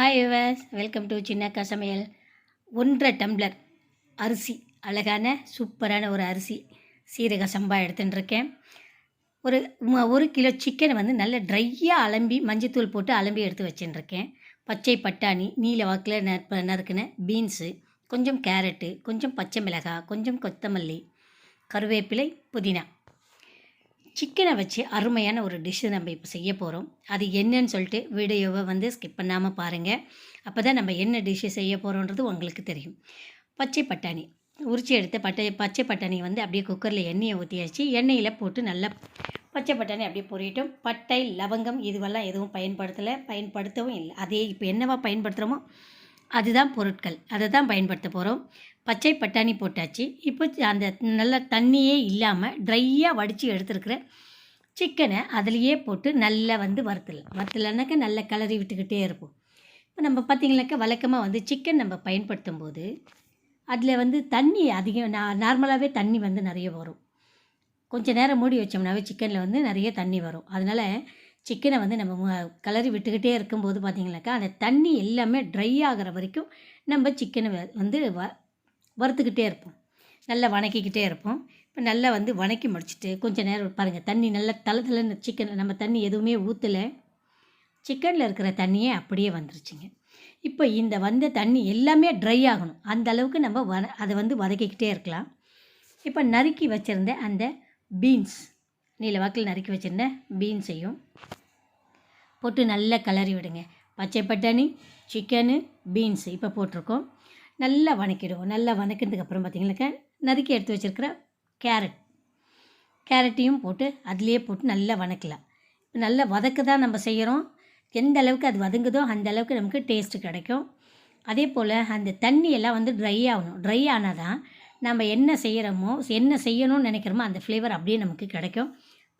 Hi yours welcome to Chinnakka Samayal ஒன்றரை tumbler அரிசி அழகான சூப்பரான ஒரு அரிசி சீரக சம்பா எடுத்துட்டுருக்கேன். ஒரு ஒரு கிலோ சிக்கனை வந்து நல்ல ட்ரையாக அலம்பி மஞ்சத்தூள் போட்டு அலம்பி எடுத்து வச்சுட்டுருக்கேன். பச்சை பட்டாணி நீல வாக்கில் நறுப்ப நறுக்கின பீன்ஸு கொஞ்சம் கேரட்டு கொஞ்சம் பச்சை மிளகாய் கொஞ்சம் கொத்தமல்லி கருவேப்பிலை புதினா. சிக்கனை வச்சு அருமையான ஒரு டிஷ்ஷு நம்ம இப்போ செய்ய போகிறோம் அது என்னன்னு சொல்லிட்டு வீடியோவை வந்து ஸ்கிப் பண்ணாமல் பாருங்கள் அப்போ தான் நம்ம என்ன டிஷ்ஷு செய்ய போகிறோன்றது உங்களுக்கு தெரியும். பச்சை பட்டாணி. உரிச்சி எடுத்து பட்டை பச்சை பட்டாணி வந்து அப்படியே குக்கரில் எண்ணெயை ஊற்றியாச்சு எண்ணெயில் போட்டு நல்லா பச்சை பட்டாணி அப்படியே பொரியட்டும். பட்டை லவங்கம் இதுவெல்லாம் எதுவும் பயன்படுத்தலை பயன்படுத்தவும் இல்லை. அதே இப்போ என்னவா பயன்படுத்துகிறோமோ அதுதான் பொருட்கள். அதை தான் பயன்படுத்த போகிறோம் பச்சை பட்டாணி போட்டாச்சு. இப்போ அந்த நல்ல தண்ணியே இல்லாமல் ட்ரையாக வடித்து எடுத்துருக்கிற சிக்கனை அதுலேயே போட்டு நல்லா வந்து வறுத்தல் வறுத்தலைனாக்கா நல்லா கிளறி விட்டுக்கிட்டே இருப்போம் இப்போ நம்ம பார்த்திங்கனாக்கா வழக்கமாக வந்து சிக்கன் நம்ம பயன்படுத்தும் போது அதில் வந்து தண்ணி அதிகம் நான் நார்மலாகவே தண்ணி வந்து நிறைய வரும். கொஞ்சம் நேரம் மூடி வச்சோம்னாவே சிக்கனில் வந்து நிறைய தண்ணி வரும். அதனால் சிக்கனை வந்து நம்ம மு- விட்டுக்கிட்டே இருக்கும்போது பார்த்திங்கனாக்கா அந்த தண்ணி எல்லாமே ட்ரை ஆகிற வரைக்கும் நம்ம சிக்கனை வந்து வ வறுத்துக்கிட்டே இருப்போம். நல்லா வணக்கிக்கிட்டே இருப்போம். இப்போ நல்லா வந்து வணக்கி முடிச்சுட்டு கொஞ்சம் நேரம் பாருங்கள் தண்ணி நல்லா தலை தலைன்னு சிக்கன் நம்ம தண்ணி எதுவுமே ஊற்றலை சிக்கனில் இருக்கிற தண்ணியே அப்படியே வந்துருச்சுங்க. இப்போ இந்த வந்த தண்ணி எல்லாமே ட்ரை ஆகணும். அந்த அளவுக்கு நம்ம வ அதை வந்து வதக்கிக்கிட்டே இருக்கலாம். இப்போ நறுக்கி வச்சுருந்த அந்த பீன்ஸ் நீல வாக்கில் நறுக்கி வச்சுருந்த பீன்ஸையும் போட்டு நல்லா கிளறி விடுங்க. பச்சை பட்டாணி சிக்கனு பீன்ஸ் இப்போ போட்டிருக்கோம். நல்லா வணக்கிடுவோம். நல்லா வணக்கினதுக்கு அப்புறம் பார்த்தீங்கன்னாக்கா நறுக்கி எடுத்து வச்சுருக்கிற கேரட். கேரட்டையும் போட்டு அதுலேயே போட்டு நல்லா வதக்கலாம் இப்போ நல்லா வதக்க தான் நம்ம செய்கிறோம் எந்த அளவுக்கு அது வதங்குதோ அந்த அளவுக்கு நமக்கு டேஸ்ட்டு கிடைக்கும். அதே போல் அந்த தண்ணியெல்லாம் வந்து ட்ரை ஆகணும். ட்ரை ஆனால் தான் நம்ம என்ன செய்கிறோமோ என்ன செய்யணும்னு நினைக்கிறோமோ அந்த ஃப்ளேவர் அப்படியே நமக்கு கிடைக்கும்.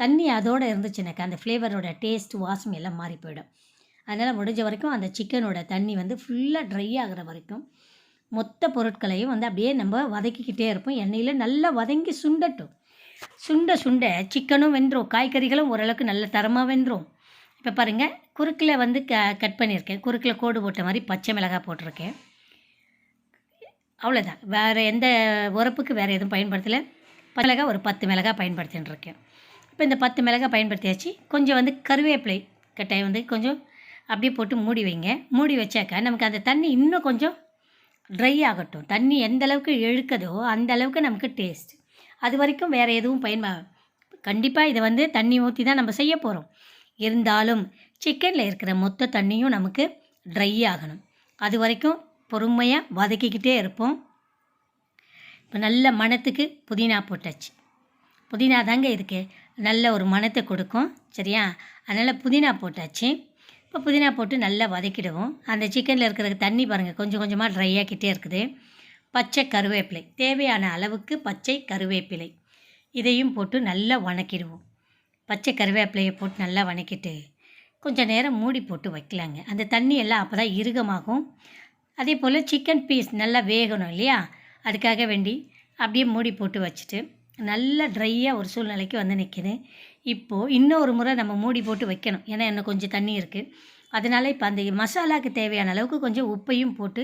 தண்ணி அதோடு இருந்துச்சுனாக்கா அந்த ஃப்ளேவரோட டேஸ்ட் வாசம் எல்லாம் மாறி போயிடும். அதனால் முடிஞ்ச வரைக்கும் அந்த சிக்கனோட தண்ணி வந்து ஃபுல்லாக ட்ரை ஆகிற வரைக்கும் மொத்த பொருட்களையும் வந்து அப்படியே நம்ம வதக்கிக்கிட்டே இருப்போம். எண்ணெயில் நல்லா வதங்கி சுண்டட்டும். சுண்ட சுண்ட சிக்கனும் வெந்துடும் காய்கறிகளும் ஓரளவுக்கு நல்ல தரமாக வெந்துடும் இப்போ பாருங்கள் குறுக்கில் வந்து க கட் பண்ணியிருக்கேன். குறுக்கில் கோடு போட்ட மாதிரி பச்சை மிளகாய் போட்டிருக்கேன். அவ்வளோதான் வேறு எந்த உரப்புக்கு வேறு எதுவும் பயன்படுத்தலை. பச்சை மிளகாய் ஒரு பத்து மிளகாய் பயன்படுத்தின்னு இருக்கேன் இப்போ இந்த பத்து மிளகாய் பயன்படுத்தியாச்சு. கொஞ்சம் வந்து கருவேப்பிலை கட்டாயம் வந்து கொஞ்சம் அப்படியே போட்டு மூடி வைங்க. மூடி வச்சாக்கா நமக்கு அந்த தண்ணி இன்னும் கொஞ்சம் ட்ரை ஆகட்டும். தண்ணி எந்த அளவுக்கு இழுக்குதோ அந்த அளவுக்கு நமக்கு டேஸ்ட் அது வரைக்கும் வேறு எதுவும் பயன்பா கண்டிப்பாக இதை வந்து தண்ணி ஊற்றி தான் நம்ம செய்ய போகிறோம் இருந்தாலும் சிக்கனில் இருக்கிற மொத்த தண்ணியும் நமக்கு ட்ரை ஆகணும். அது வரைக்கும் பொறுமையாக வதக்கிக்கிட்டே இருப்போம். இப்போ நல்ல மணத்துக்கு புதினா போட்டாச்சு. புதினா தாங்க இருக்கு நல்ல ஒரு மணத்தை கொடுக்கும். சரியா? அதனால் புதினா போட்டாச்சு. இப்போ புதினா போட்டு நல்லா வதக்கிடுவோம். அந்த சிக்கனில் இருக்கிற தண்ணி பாருங்கள் கொஞ்சம் கொஞ்சமாக ட்ரை ஆக்கிட்டே இருக்குது. பச்சை கருவேப்பிலை. தேவையான அளவுக்கு பச்சை கருவேப்பிலை. இதையும் போட்டு நல்லா வணக்கிடுவோம். பச்சை கருவேப்பிலையை போட்டு நல்லா வணக்கிட்டு கொஞ்சம் நேரம் மூடி போட்டு வைக்கலாங்க. அந்த தண்ணி எல்லாம் அப்போ தான் இறுகமாகும். அதே போல் சிக்கன் பீஸ் நல்லா வேகணும் இல்லையா? அதுக்காக வேண்டி அப்படியே மூடி போட்டு வச்சுட்டு நல்லா ட்ரையாக ஒரு சூழ்நிலைக்கு வந்து நிற்கிது இப்போது இன்னொரு முறை நம்ம மூடி போட்டு வைக்கணும். ஏன்னா இன்னும் கொஞ்சம் தண்ணி இருக்குது அதனால் இப்போ அந்த மசாலாவுக்கு தேவையான அளவுக்கு கொஞ்சம் உப்பையும் போட்டு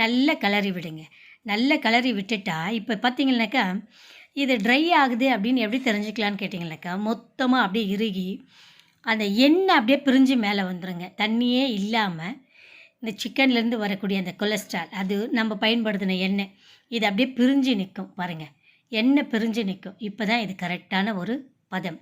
நல்லா கிளறி விடுங்க. நல்லா கிளறி விட்டுட்டா இப்போ பார்த்தீங்கன்னாக்கா இது ட்ரை ஆகுது அப்படின்னு எப்படி தெரிஞ்சுக்கலான்னு கேட்டிங்கனாக்கா மொத்தமாக அப்படியே இறுகி அந்த எண்ணெய் அப்படியே பிரிஞ்சு மேலே வந்துடுங்க தண்ணியே இல்லாமல் இந்த சிக்கன்லேருந்து வரக்கூடிய அந்த கொலஸ்ட்ரால் அது நம்ம பயன்படுத்தின எண்ணெய் இது அப்படியே பிரிஞ்சு நிற்கும் பாருங்கள் எண்ணெய் பிரிஞ்சு நிற்கும் இப்போ தான் இது கரெக்டான ஒரு பதம்.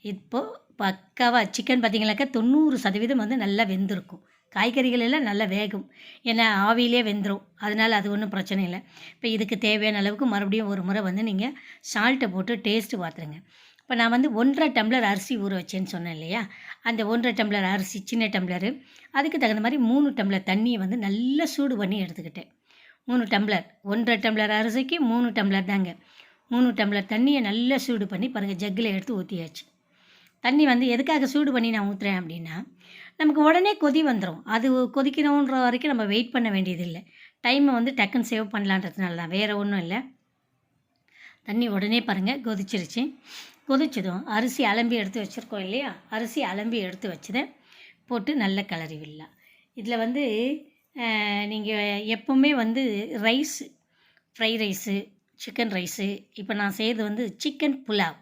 இப்போது பக்காவாக சிக்கன் பார்த்திங்கனாக்கா தொண்ணூறு சதவீதம் வந்து நல்லா வெந்திருக்கும். காய்கறிகள் எல்லாம் நல்லா வேகும். ஏன்னா ஆவியிலே வெந்துடும் அதனால் அது ஒன்றும் பிரச்சனை இல்லை. இப்போ இதுக்கு தேவையான அளவுக்கு மறுபடியும் ஒரு முறை வந்து நீங்கள் சால்ட்டை போட்டு டேஸ்ட்டு பார்த்துருங்க. இப்போ நான் வந்து ஒன்றரை டம்ளர் அரிசி ஊற வச்சேன்னு சொன்னேன் இல்லையா? அந்த ஒன்றரை டம்ளர் அரிசி சின்ன டம்ளரு அதுக்கு தகுந்த மாதிரி மூணு டம்ளர் தண்ணியை வந்து நல்லா சூடு பண்ணி எடுத்துக்கிட்டேன். மூணு டம்ளர் ஒன்றரை டம்ளர் அரிசிக்கு மூணு டம்ளர் தாங்க. மூணு டம்ளர் தண்ணியை நல்லா சூடு பண்ணி பாருங்கள் ஜக்கில் எடுத்து ஊற்றியாச்சு தண்ணி வந்து எதுக்காக சூடு பண்ணி நான் ஊற்றுறேன் அப்படின்னா நமக்கு உடனே கொதி வந்துடும் அது கொதிக்கணுன்ற வரைக்கும் நம்ம வெயிட் பண்ண வேண்டியதில்லை. டைமை வந்து டக்குன்னு சேவ் பண்ணலான்றதுனால தான். வேறு ஒன்றும் இல்லை. தண்ணி உடனே பாருங்கள் கொதிச்சிருச்சு. கொதிச்சதும் அரிசி அலம்பி எடுத்து வச்சுருக்கோம் இல்லையா? அரிசி அலம்பி எடுத்து வச்சதை போட்டு நல்ல கலரி விடலாம். இதில் வந்து நீங்கள் எப்போவுமே வந்து rice fry rice chicken rice இப்போ நான் செய்கிறது வந்து சிக்கன் புலாவ்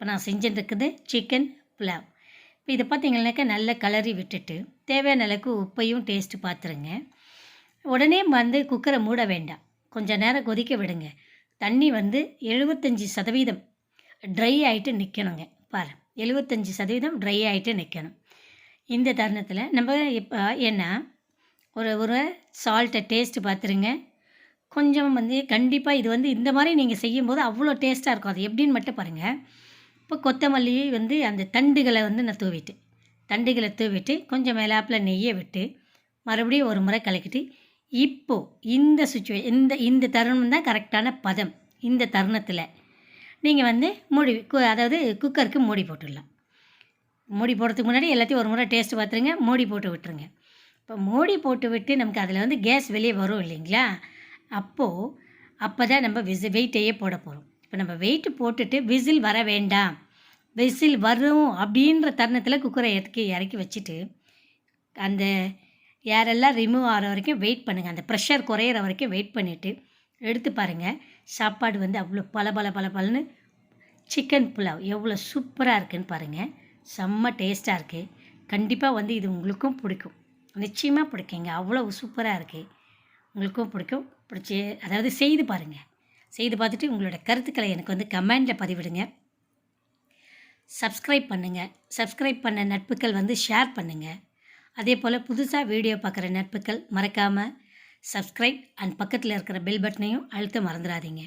இப்போ நான் செஞ்சுட்டுருக்குது சிக்கன் புலாவ் இப்போ இதை பார்த்தீங்கன்னாக்கா நல்லா கலரி விட்டுட்டு தேவையான அளவுக்கு உப்பையும் டேஸ்ட்டு பார்த்துருங்க. உடனே வந்து குக்கரை மூட வேண்டாம். கொஞ்சம் நேரம் கொதிக்க விடுங்க. தண்ணி வந்து எழுபத்தஞ்சி சதவீதம் ட்ரை ஆகிட்டு நிற்கணுங்க பாரு எழுபத்தஞ்சி சதவீதம் ட்ரை ஆகிட்டு நிற்கணும் இந்த தருணத்தில் நம்ம இப்போ என்ன ஒரு ஒரு சால்ட்டை டேஸ்ட்டு பார்த்துருங்க. கொஞ்சம் வந்து கண்டிப்பாக இது வந்து இந்த மாதிரி நீங்கள் செய்யும்போது அவ்வளோ டேஸ்ட்டாக இருக்கும். அது எப்படின்னு மட்டும் பாருங்கள் இப்போ கொத்தமல்லி வந்து அந்த தண்டுகளை வந்து நான் தூவிட்டேன் தண்டுகளை தூவிட்டு கொஞ்சம் மேலாப்பில் நெய்யை விட்டு மறுபடியும் ஒரு முறை கலக்கிட்டு இப்போது இந்த சுச்சுவே இந்த இந்த தருணம் தான் கரெக்டான பதம். இந்த தருணத்தில் நீங்கள் வந்து மூடி கு- அதாவது குக்கருக்கு மூடி போட்டுடலாம். மூடி போடுறதுக்கு முன்னாடி எல்லாத்தையும் ஒரு முறை டேஸ்ட் பார்த்துருங்க மூடி போட்டு விட்டுருங்க. இப்போ மூடி போட்டு விட்டு நமக்கு அதில் வந்து கேஸ் வெளியே வரும் இல்லைங்களா? அப்போது அப்போ தான் நம்ம விஸ் வெயிட்டையே போட போகிறோம் இப்போ நம்ம வெயிட்டு போட்டுட்டு விசில் வர வேண்டாம். விசில் வரும் அப்படின்ற தருணத்தில் குக்கரை இறக்கி இறக்கி வச்சுட்டு அந்த ஏரெல்லாம் ரிமூவ் ஆகிற வரைக்கும் வெயிட் பண்ணுங்கள் அந்த ப்ரெஷர் குறையிற வரைக்கும் வெயிட் பண்ணிவிட்டு எடுத்து பாருங்கள் சாப்பாடு வந்து அவ்வளோ பல பல பல பலன்னு சிக்கன் புலாவ் எவ்வளோ சூப்பராக இருக்குன்னு பாருங்கள் செம்ம டேஸ்ட்டாக இருக்குது கண்டிப்பாக வந்து இது உங்களுக்கும் பிடிக்கும். நிச்சயமாக பிடிக்குங்க. அவ்வளோ சூப்பராக இருக்குது உங்களுக்கும் பிடிக்கும். பிடிச்சி அதாவது செய்து பாருங்கள் செய்து பார்த்துட்டு உங்களோட கருத்துக்களை எனக்கு வந்து கமெண்டில் பதிவிடுங்க. சப்ஸ்கிரைப் பண்ணுங்கள் சப்ஸ்கிரைப் பண்ண நட்புகள் வந்து ஷேர் பண்ணுங்கள் அதே போல் புதுசாக வீடியோ பார்க்குற நட்புகள் மறக்காமல் சப்ஸ்கிரைப் அண்ட் பக்கத்தில் இருக்கிற பெல் பட்டனையும் அழுத்த மறந்துடாதீங்க.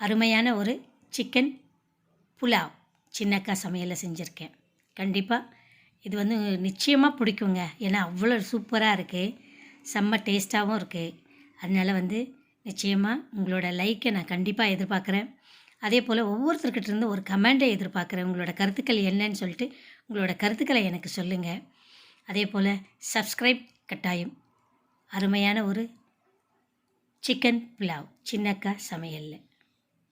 அருமையான ஒரு சிக்கன் புலாவ் சின்னக்கா சமையலில் செஞ்சுருக்கேன். கண்டிப்பாக இது வந்து நிச்சயமாக பிடிக்குங்க. ஏன்னா அவ்வளோ சூப்பராக இருக்குது செம்ம டேஸ்ட்டாகவும் இருக்குது அதனால் வந்து நிச்சயமாக உங்களோட லைக்கை நான் கண்டிப்பாக எதிர்பார்க்குறேன். அதே போல் ஒவ்வொருத்தர்கிட்டருந்து ஒரு கமெண்டை எதிர்பார்க்குறேன். உங்களோட கருத்துக்கள் என்னன்னு சொல்லிட்டு உங்களோட கருத்துக்களை எனக்கு சொல்லுங்கள் அதே போல் சப்ஸ்கிரைப் கட்டாயம். அருமையான ஒரு சிக்கன் புலாவ் சின்னக்கா சமையலில்.